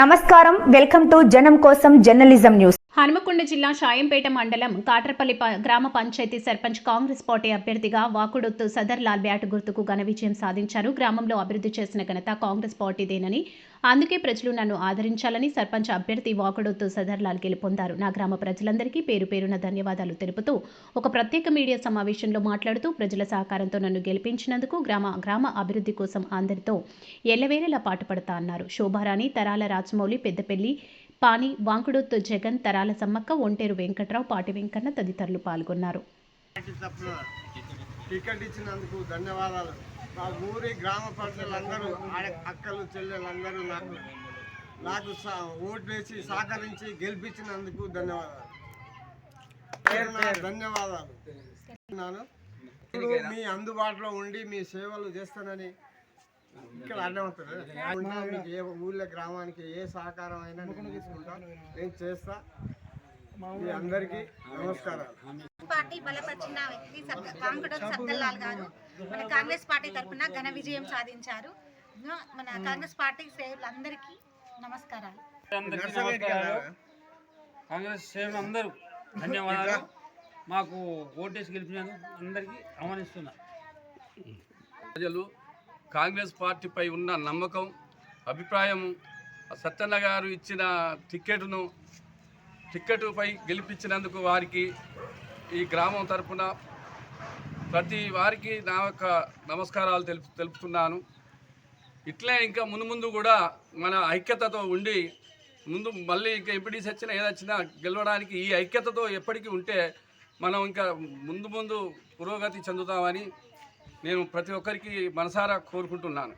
నమస్కారం. Welcome to జనం కోసం జర్నలిజం న్యూస్. హనుమకొండ జిల్లా షాయంపేట మండలం కాట్రపల్లి ప- గ్రామ పంచాయతీ సర్పంచ్ కాంగ్రెస్ పార్టీ అభ్యర్థిగా వాకుడొత్తు సదర్ లాల్ బ్యాట్ గుర్తుకు ఘన విజయం సాధించారు. గ్రామంలో అభివృద్ధి చేసిన ఘనత కాంగ్రెస్ పార్టీదేనని అందుకే ప్రజలు నన్ను ఆదరించాలని సర్పంచ్ అభ్యర్థి వాకుడొత్తు సదర్ లాల్ గెలుపొందారు. నా గ్రామ ప్రజలందరికీ పేరు పేరున ధన్యవాదాలు తెలుపుతూ ఒక ప్రత్యేక మీడియా సమావేశంలో మాట్లాడుతూ ప్రజల సహకారంతో నన్ను గెలిపించినందుకు గ్రామ గ్రామ అభివృద్ధి కోసం అందరితో ఎల్లవేళలా పాటుపడతా అన్నారు. శోభారాణి తరాల రాజమౌళి పెద్దపెల్లి పాని వాంకుడొత్తు జగన్ తరాల సమ్మక్క ఒంటేరు వెంకట్రావు పాటి వెంకన్న తదితరులు పాల్గొన్నారు. టికెట్ ఇచ్చినందుకు ధన్యవాదాలు. మా ఊరి గ్రామ ప్రజలందరూ ఆడ- అక్కలు చెల్లెలందరూ నాకు నాకు సా- ఓటు వేసి సహకరించి గెలిపించినందుకు ధన్యవాదాలు. ధన్యవాదాలు. ఇప్పుడు మీ అందుబాటులో ఉండి మీ సేవలు చేస్తానని ఇక్కడ ఉంటా, మీకు ఏ ఊళ్ళో గ్రామానికి ఏ సహకారం అయినా నేను తీసుకుంటా నేను చేస్తా. మీ అందరికీ నమస్కారాలు. పార్టీ బలపరిచిన వ్యక్తి సత్తల్లాల్ గారు. మన కాంగ్రెస్ పార్టీ తరఫున ఘన విజయం సాధించారు. మన కాంగ్రెస్ పార్టీ శ్రేయులందరికీ నమస్కారాలు. కాంగ్రెస్ శ్రేణులు అందరూ ధన్యవాదాలు మాకు ఓటేసి గెలిపినందుకు అందరికీ ఆహ్వానిస్తున్నా. ప్రజలు కాంగ్రెస్ పార్టీపై ఉన్న నమ్మకం అభిప్రాయం సత్యన్న గారు ఇచ్చిన టిక్కెట్ను టిక్కెట్పై గెలిపించినందుకు వారికి ఈ గ్రామం తరఫున ప్రతి వారికి నా యొక్క నమస్కారాలు తెలుపు తెలుపుతున్నాను. ఇట్లే ఇంకా ముందు ముందు కూడా మన ఐక్యతతో ఉండి ముందు మళ్ళీ ఇంకా ఎంపీడీసీ వచ్చినా ఏదొచ్చినా గెలవడానికి ఈ ఐక్యతతో ఎప్పటికీ ఉంటే మనం ఇంకా ముందు ముందు పురోగతి చెందుతామని నేను ప్రతి ఒక్కరికి మనసారా కోరుకుంటున్నాను.